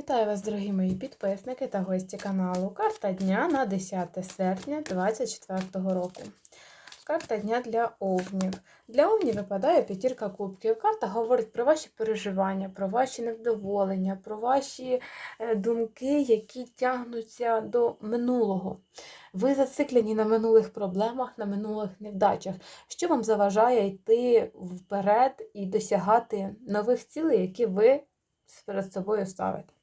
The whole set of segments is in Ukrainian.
Вітаю вас, дорогі мої підписники та гості каналу. Карта дня на 10 серпня 2024 року. Карта дня для овнів. Для овнів випадає п'ятірка кубків. Карта говорить про ваші переживання, про ваші невдоволення, про ваші е, думки, які тягнуться до минулого. Ви зациклені на минулих проблемах, на минулих невдачах, що вам заважає йти вперед і досягати нових цілей, які ви перед собою ставите.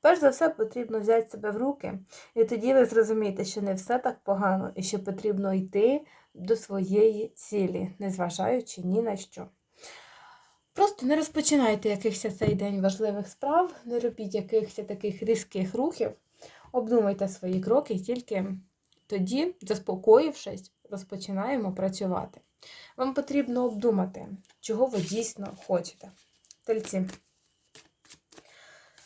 Перш за все, потрібно взяти себе в руки, і тоді ви зрозумієте, що не все так погано, і що потрібно йти до своєї цілі, незважаючи ні на що. Просто не розпочинайте якихось цей день важливих справ, не робіть якихось таких різких рухів, обдумайте свої кроки, і тільки тоді, заспокоївшись, розпочинаємо працювати. Вам потрібно обдумати, чого ви дійсно хочете. Тельці.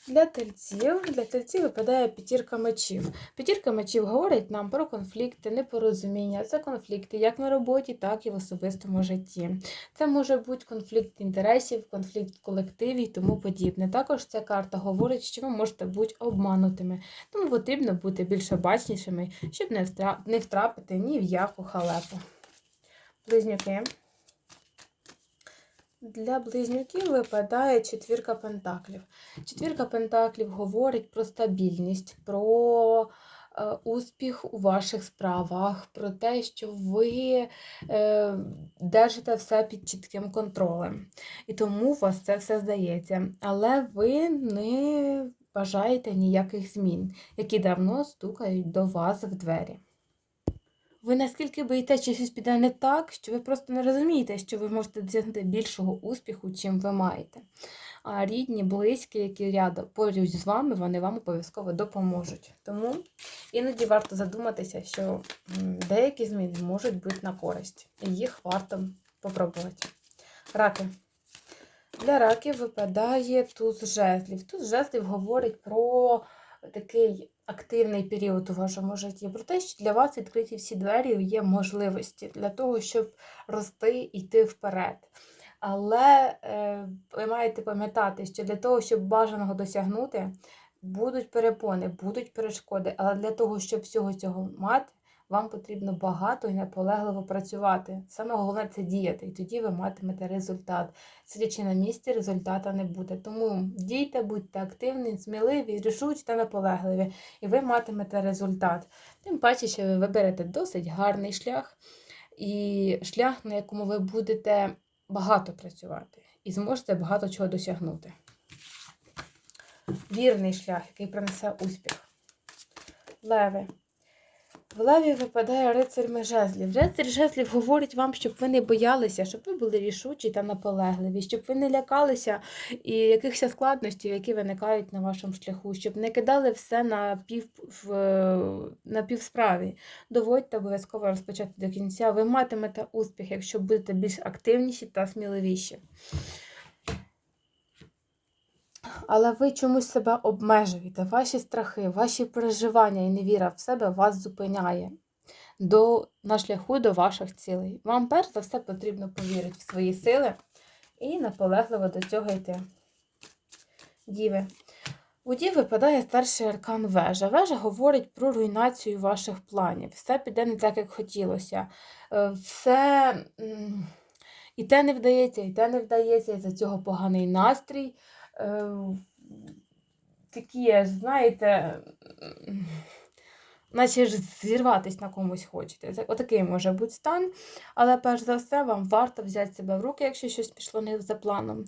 Для тельців, для тельців випадає п'ятірка мечів. П'ятірка мечів говорить нам про конфлікти, непорозуміння. Це конфлікти як на роботі, так і в особистому житті. Це може бути конфлікт інтересів, конфлікт в колективі і тому подібне. Також ця карта говорить, що ви можете бути обманутими, тому потрібно бути більш обачнішими, щоб не втрапити ні в яку халепу. Близнюки. Для близнюків випадає четвірка пентаклів. Четвірка пентаклів говорить про стабільність, про е, успіх у ваших справах, про те, що ви е, держите все під чітким контролем. І тому у вас це все здається. Але ви не бажаєте ніяких змін, які давно стукають до вас в двері. Ви наскільки боїте, що щось піде не так, що ви просто не розумієте, що ви можете досягнути більшого успіху, чим ви маєте. А рідні, близькі, які рядом поруч з вами, вони вам обов'язково допоможуть. Тому іноді варто задуматися, що деякі зміни можуть бути на користь, і їх варто попробувати. Раки. Для раків випадає туз жезлів. Туз жезлів говорить про такий активний період у вашому житті, про те, що для вас відкриті всі двері є можливості для того, щоб рости і йти вперед. Але е, ви маєте пам'ятати, що для того, щоб бажаного досягнути, будуть перепони, будуть перешкоди. Але для того, щоб всього цього мати, вам потрібно багато і наполегливо працювати. Саме головне це діяти, і тоді ви матимете результат. Сидячи на місці, результата не буде. Тому дійте, будьте активні, сміливі, рішучі та наполегливі, і ви матимете результат. Тим паче, що ви виберете досить гарний шлях, і шлях, на якому ви будете багато працювати і зможете багато чого досягнути. Вірний шлях, який принесе успіх. Леви. В леві випадає рицарь жезлів. Рицарь жезлів говорить вам, щоб ви не боялися, щоб ви були рішучі та наполегливі, щоб ви не лякалися і якихось складностей, які виникають на вашому шляху, щоб не кидали все на пів на півсправі. Доводьте обов'язково розпочати до кінця. Ви матимете успіх, якщо будете більш активніші та сміливіші. Але ви чомусь себе обмежуєте, ваші страхи, ваші переживання і невіра в себе вас зупиняє до, на шляху до ваших цілей. Вам перш за все потрібно повірити в свої сили і наполегливо до цього йти. Діви. У Дів випадає старший аркан вежа. Вежа говорить про руйнацію ваших планів. Все піде не так, як хотілося. Е, Все і те не вдається, і те не вдається, і за цього поганий настрій такі, знаєте, наче ж зірватись на комусь хочете. Отакий може бути стан. Але перш за все, вам варто взяти себе в руки, якщо щось пішло не за планом.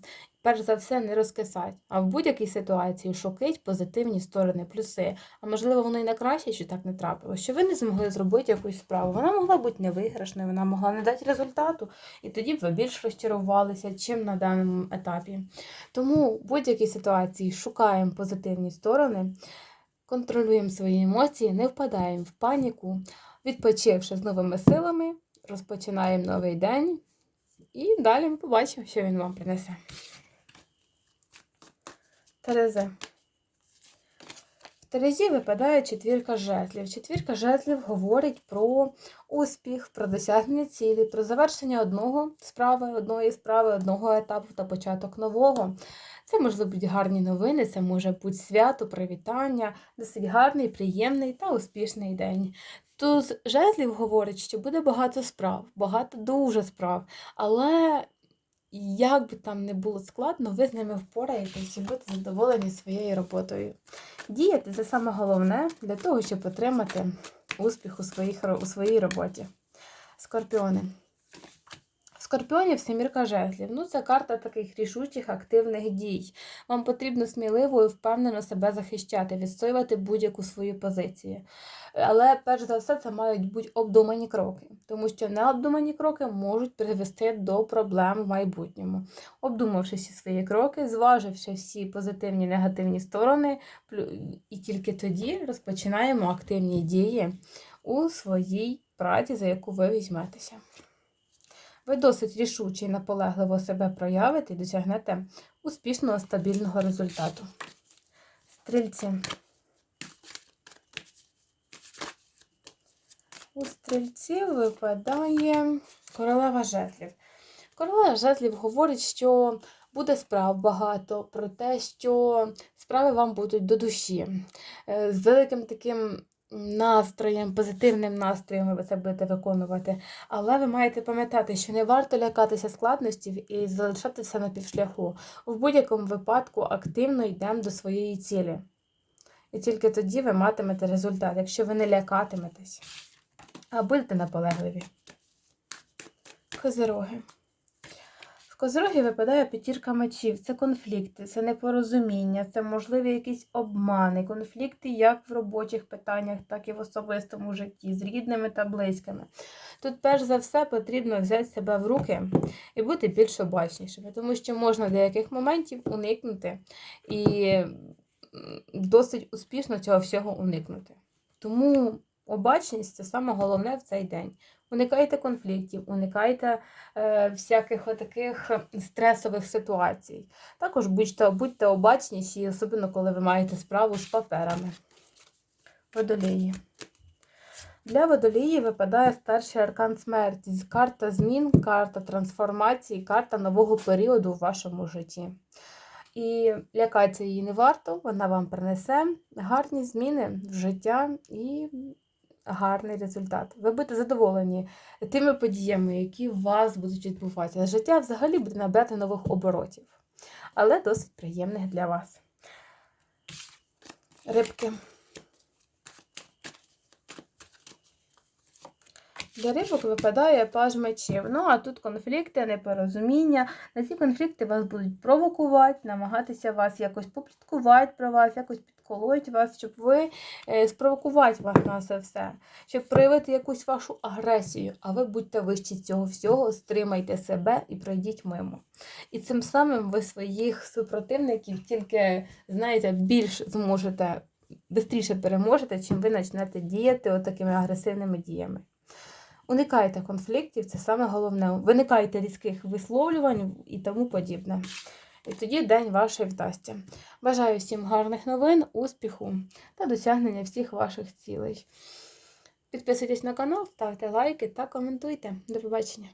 Перш за все, не розкисати, а в будь-якій ситуації шукать позитивні сторони, плюси. А можливо, воно і на краще, що так не трапилося, що ви не змогли зробити якусь справу. Вона могла бути невиграшною, вона могла не дати результату, і тоді б ви більш розчарувалися, чим на даному етапі. Тому в будь-якій ситуації шукаємо позитивні сторони, контролюємо свої емоції, не впадаємо в паніку, відпочивши з новими силами, розпочинаємо новий день. І далі ми побачимо, що він вам принесе. Терези. В Терезі випадає четвірка жезлів. Четвірка жезлів говорить про успіх, про досягнення цілі, про завершення одного справи, одної справи, одного етапу та початок нового. Це можуть бути гарні новини, це може бути свято, привітання, досить гарний, приємний та успішний день. Туз жезлів говорить, що буде багато справ, багато дуже справ, але як би там не було складно, ви з ними впораєтесь і будете задоволені своєю роботою. Діяти це саме головне для того, щоб отримати успіх у, своїх, у своїй роботі. Скорпіони. Скорпіонів семірка жезлів. Ну, це карта таких рішучих активних дій. Вам потрібно сміливо і впевнено себе захищати, відстоювати будь-яку свою позицію. Але перш за все, це мають бути обдумані кроки, тому що необдумані кроки можуть привести до проблем в майбутньому. Обдумавши всі свої кроки, зваживши всі позитивні негативні сторони, і тільки тоді розпочинаємо активні дії у своїй праці, за яку ви візьметеся. Ви досить рішуче і наполегливо себе проявите і досягнете успішного стабільного результату. Стрільці. У стрільців випадає королева жезлів. Королева жезлів говорить, що буде справ багато, про те, що справи вам будуть до душі. Е, З великим таким настроєм, позитивним настроєм ви це будете виконувати. Але ви маєте пам'ятати, що не варто лякатися складностей і залишатися на півшляху. В будь-якому випадку активно йдемо до своєї цілі. І тільки тоді ви матимете результат, якщо ви не лякатиметесь, а будете наполегливі. Козироги. В козирогі випадає п'ятірка мечів. Це конфлікти, це непорозуміння, це можливі якісь обмани, конфлікти як в робочих питаннях, так і в особистому житті, з рідними та близькими. Тут, перш за все, потрібно взяти себе в руки і бути більш обачнішими, тому що можна деяких моментів уникнути і досить успішно цього всього уникнути. Тому обачність це саме головне в цей день. Уникайте конфліктів, уникайте е, всяких таких стресових ситуацій. Також будьте, будьте обачніші, особливо коли ви маєте справу з паперами. Водолії. Для водолії випадає старший аркан смерті. Карта змін, карта трансформації, карта нового періоду в вашому житті. І лякатися її не варто, вона вам принесе гарні зміни в життя і гарний результат. Ви будете задоволені тими подіями, які у вас будуть відбуватися. Життя взагалі буде набрати нових оборотів, але досить приємних для вас. Рибки. Для рибок випадає паж мечів. Ну, а тут конфлікти, непорозуміння. На ці конфлікти вас будуть провокувати, намагатися вас якось попліткувати про вас, якось підколоть вас, щоб ви е, спровокувати вас на це все, щоб проявити якусь вашу агресію. А ви будьте вищі цього всього, стримайте себе і пройдіть мимо. І цим самим ви своїх супротивників тільки, знаєте, більш зможете, швидше переможете, чим ви почнете діяти отакими агресивними діями. Уникайте конфліктів, це саме головне. Виникайте різких висловлювань і тому подібне. І тоді день ваш вдасться. Бажаю всім гарних новин, успіху та досягнення всіх ваших цілей. Підписуйтесь на канал, ставте лайки та коментуйте. До побачення!